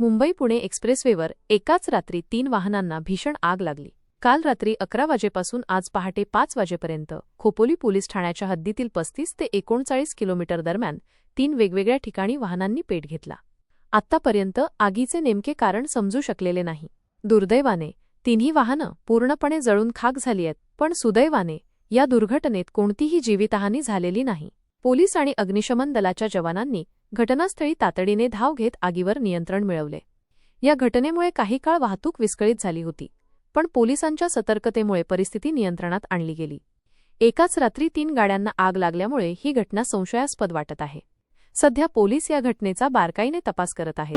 मुंबई पुणे एक्सप्रेसवेवर एकाच रात्री तीन वाहनांना भीषण आग लागली. काल रात्री अकरा वाजेपासून आज पहाटे पाच वाजेपर्यंत खोपोली पोलीस ठाण्याच्या हद्दीतील पस्तीस ते एकोणचाळीस किलोमीटर दरम्यान तीन वेगवेगळ्या ठिकाणी वाहनांनी पेट घेतला. आत्तापर्यंत आगीचे नेमके कारण समजू शकलेले नाही. दुर्दैवाने तिन्ही वाहनं पूर्णपणे जळून खाक झाली आहेत पण सुदैवाने या दुर्घटनेत कोणतीही जीवितहानी झालेली नाही. पोलीस आणि अग्निशमन दलाच्या जवानांनी घटनास्थळी तातडीने धाव घेत आगीवर नियंत्रण मिळवले. या घटनेमुळे काही काळ वाहतूक विस्कळीत झाली होती पण पोलिसांच्या सतर्कतेमुळे परिस्थिती नियंत्रणात आणली गेली. एकाच रात्री तीन गाड्यांना आग लागल्यामुळे ही घटना संशयास्पद वाटत आहे. सध्या पोलीस या घटनेचा बारकाईने तपास करत आहेत.